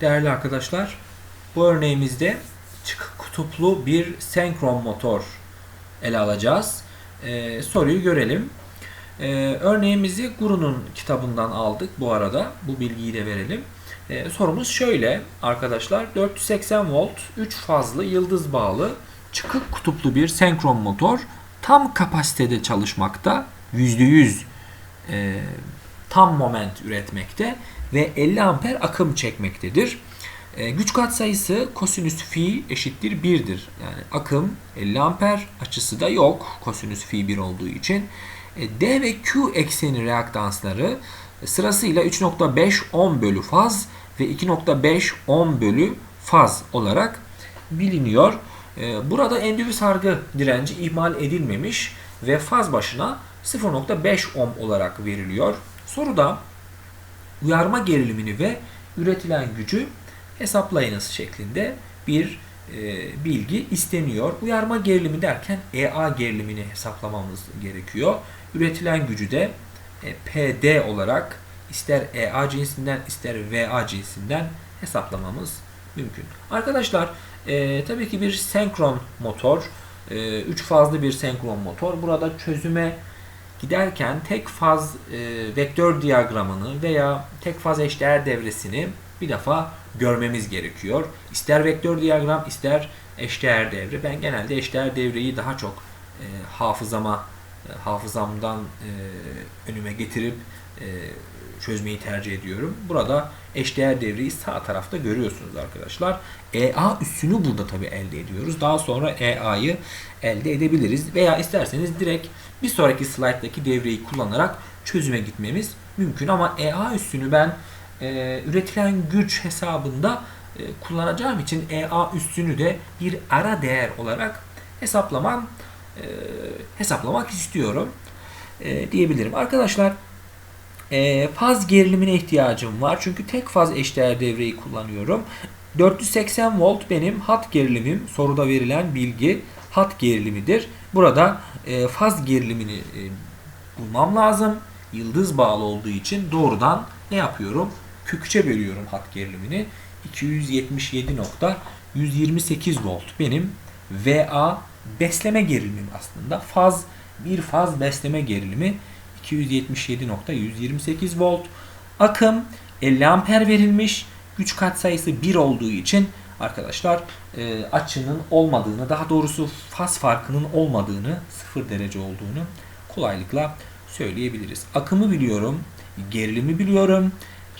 Değerli arkadaşlar, bu örneğimizde çıkık kutuplu bir senkron motor ele alacağız. Ee, soruyu görelim. Ee, örneğimizi Guru'nun kitabından aldık bu arada. Bu bilgiyi de verelim. Ee, sorumuz şöyle arkadaşlar. 480 volt 3 fazlı yıldız bağlı çıkık kutuplu bir senkron motor tam kapasitede çalışmakta. %100 e, tam moment üretmekte ve 50 amper akım çekmektedir. E, güç katsayısı kosinüs fi eşittir 1'dir. Yani akım 50 amper açısı da yok kosinüs fi 1 olduğu için. E, D ve Q ekseni reaktansları sırasıyla 3.5 ohm bölü faz ve 2.5 ohm bölü faz olarak biliniyor. E, burada endüvi sargı direnci ihmal edilmemiş ve faz başına 0.5 ohm olarak veriliyor. Soruda uyarma gerilimini ve üretilen gücü hesaplayınız şeklinde bir e, bilgi isteniyor. Uyarma gerilimi derken EA gerilimini hesaplamamız gerekiyor. Üretilen gücü de e, PD olarak ister EA cinsinden ister VA cinsinden hesaplamamız mümkün. Arkadaşlar e, tabii ki bir senkron motor, 3 fazlı bir senkron motor. Burada çözüme giderken tek faz e, vektör diyagramını veya tek faz eşdeğer devresini bir defa görmemiz gerekiyor. İster vektör diyagram ister eşdeğer devre. Ben genelde eşdeğer devreyi daha çok e, hafızama hafızamdan e, önüme getirip e, çözmeyi tercih ediyorum. Burada eşdeğer devreyi sağ tarafta görüyorsunuz arkadaşlar. EA üssünü burada tabi elde ediyoruz. Daha sonra EA'yı elde edebiliriz. Veya isterseniz direkt bir sonraki slayttaki devreyi kullanarak çözüme gitmemiz mümkün. Ama EA üssünü ben e, üretilen güç hesabında e, kullanacağım için EA üssünü de bir ara değer olarak hesaplamam e, hesaplamak istiyorum e, diyebilirim. Arkadaşlar e, faz gerilimine ihtiyacım var. Çünkü tek faz eşdeğer devreyi kullanıyorum. 480 volt benim hat gerilimim. Soruda verilen bilgi hat gerilimidir. Burada e, faz gerilimini e, bulmam lazım. Yıldız bağlı olduğu için doğrudan ne yapıyorum? Köküçe bölüyorum hat gerilimini. 277.128 volt benim VA besleme gerilimim aslında. Faz bir faz besleme gerilimi 277.128 volt. Akım 50 amper verilmiş. Güç katsayısı 1 olduğu için arkadaşlar e, açının olmadığını daha doğrusu faz farkının olmadığını 0 derece olduğunu kolaylıkla söyleyebiliriz. Akımı biliyorum. Gerilimi biliyorum.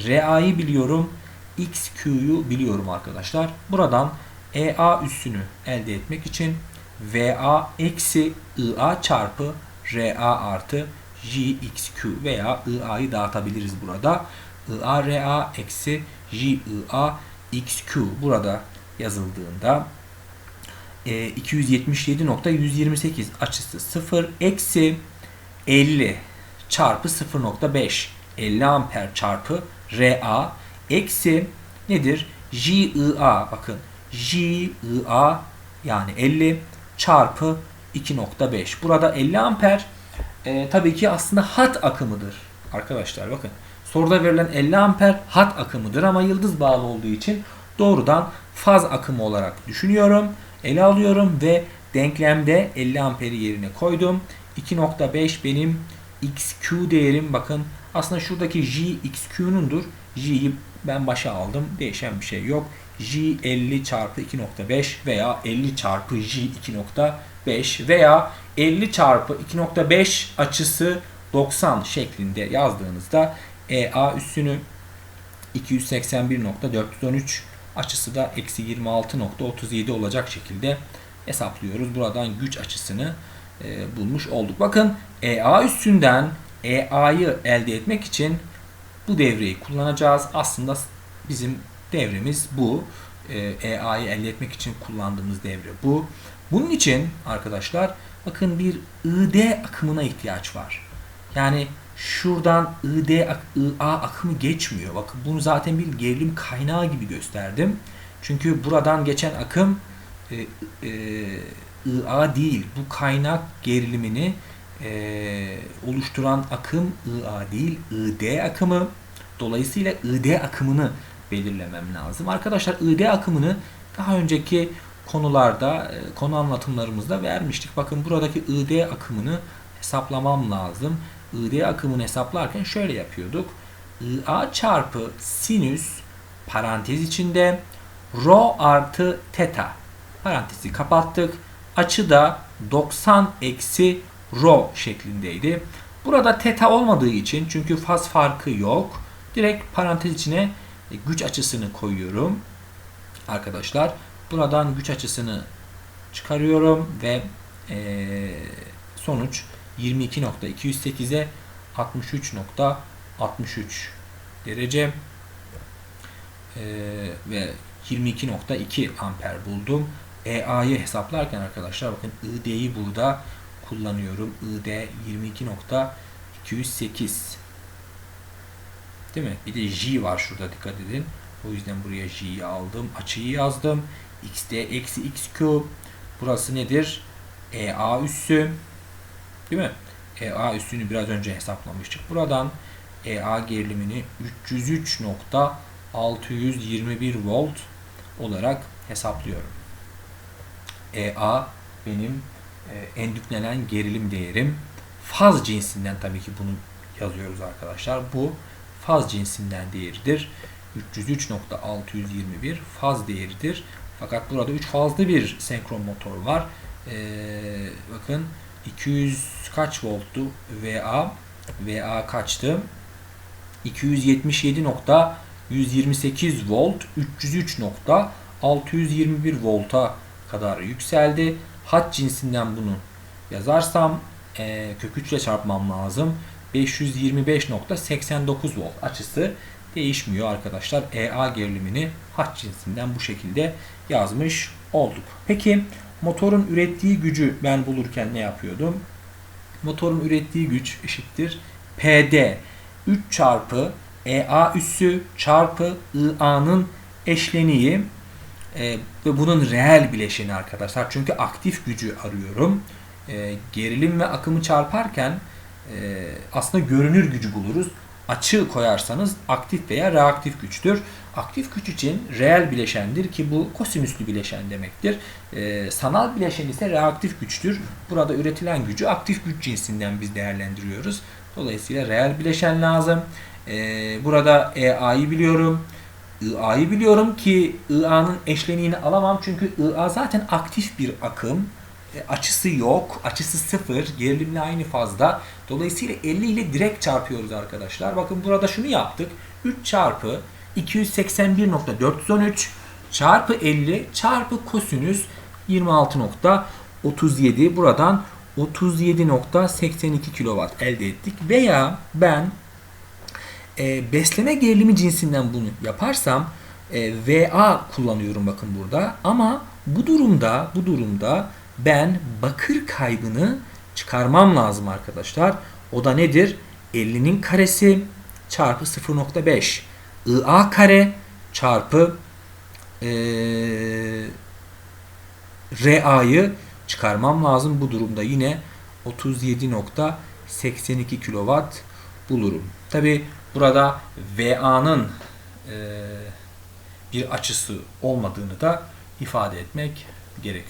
RA'yı biliyorum. XQ'yu biliyorum arkadaşlar. Buradan EA üssünü elde etmek için VA eksi IA çarpı RA artı JXQ veya IA'yı dağıtabiliriz burada. IARA eksi JIA XQ burada yazıldığında e, 277.128 açısı 0 eksi 50 çarpı 0.5 50 amper çarpı RA eksi nedir? JIA bakın JIA yani 50 çarpı 2.5 burada 50 amper e, tabii ki aslında hat akımıdır. Arkadaşlar bakın soruda verilen 50 amper hat akımıdır ama yıldız bağlı olduğu için doğrudan faz akımı olarak düşünüyorum ele alıyorum ve denklemde 50 amperi yerine koydum. 2.5 benim xq değerim. Bakın aslında şuradaki j xq'nundur j'yi ben başa aldım değişen bir şey yok j 50 çarpı 2.5 veya 50 çarpı j 2.5 veya 50 çarpı 2.5 açısı 90 şeklinde yazdığınızda EA üssünü 281.413 açısı da eksi 26.37 olacak şekilde hesaplıyoruz. Buradan güç açısını e, bulmuş olduk. Bakın EA üstünden EA'yı elde etmek için bu devreyi kullanacağız. Aslında bizim devremiz bu. EA'yı elde etmek için kullandığımız devre bu. Bunun için arkadaşlar bakın bir ID akımına ihtiyaç var. Yani şuradan ID, IA akımı geçmiyor. Bakın bunu zaten bir gerilim kaynağı gibi gösterdim. Çünkü buradan geçen akım e, e, IA değil. Bu kaynak gerilimini e, oluşturan akım IA değil, ID akımı. Dolayısıyla ID akımını belirlemem lazım. Arkadaşlar ID akımını daha önceki konularda, e, konu anlatımlarımızda vermiştik. Bakın buradaki ID akımını hesaplamam lazım. ID akımını hesaplarken şöyle yapıyorduk. IA çarpı sinüs parantez içinde rho artı teta parantezi kapattık. Açı da 90 eksi rho şeklindeydi. Burada teta olmadığı için çünkü faz farkı yok. Direkt parantez içine güç açısını koyuyorum. Arkadaşlar buradan güç açısını çıkarıyorum ve eee, sonuç 22.208'e 63.63 derece Eee, ve 22.2 amper buldum. EA'yı hesaplarken arkadaşlar bakın ID'yi burada kullanıyorum. ID 22.208 Değil mi? Bir de J var şurada dikkat edin. O yüzden buraya J'yi aldım. Açıyı yazdım. XD eksi X küp. Burası nedir? EA üssü. Değil mi? EA üssünü biraz önce hesaplamıştık. Buradan EA gerilimini 303.621 volt olarak hesaplıyorum. EA benim e, endüklenen gerilim değerim. Faz cinsinden tabii ki bunu yazıyoruz arkadaşlar. Bu faz cinsinden değeridir. 303.621 faz değeridir. Fakat burada 3 fazlı bir senkron motor var. Ee, bakın 200 kaç volttu VA? VA kaçtı? 277.128 volt 303.621 volta kadar yükseldi. Hat cinsinden bunu yazarsam e, kök 3 ile çarpmam lazım. 525.89 volt açısı değişmiyor arkadaşlar. EA gerilimini hat cinsinden bu şekilde yazmış olduk. Peki motorun ürettiği gücü ben bulurken ne yapıyordum? Motorun ürettiği güç eşittir PD 3 çarpı EA üssü çarpı IA'nın eşleniği e, ve bunun reel bileşeni arkadaşlar. Çünkü aktif gücü arıyorum. E, gerilim ve akımı çarparken e, aslında görünür gücü buluruz. Açı koyarsanız aktif veya reaktif güçtür. Aktif güç için reel bileşendir ki bu kosinüslü bileşen demektir. E, sanal bileşen ise reaktif güçtür. Burada üretilen gücü aktif güç cinsinden biz değerlendiriyoruz. Dolayısıyla reel bileşen lazım. E, burada EA'yı biliyorum. IA'yı biliyorum ki IA'nın eşleniğini alamam çünkü IA zaten aktif bir akım. E, açısı yok. Açısı sıfır. Gerilimle aynı fazda. Dolayısıyla 50 ile direkt çarpıyoruz arkadaşlar. Bakın burada şunu yaptık. 3 çarpı 281.413 çarpı 50 çarpı kosinüs 26.37 buradan 37.82 kW elde ettik. Veya ben e, besleme gerilimi cinsinden bunu yaparsam e, VA kullanıyorum bakın burada. Ama bu durumda bu durumda ben bakır kaybını çıkarmam lazım arkadaşlar. O da nedir? 50'nin karesi çarpı 0.5 IA kare çarpı e, RA'yı çıkarmam lazım. Bu durumda yine 37.82 kW bulurum. Tabi burada VA'nın e, bir açısı olmadığını da ifade etmek gerekiyor.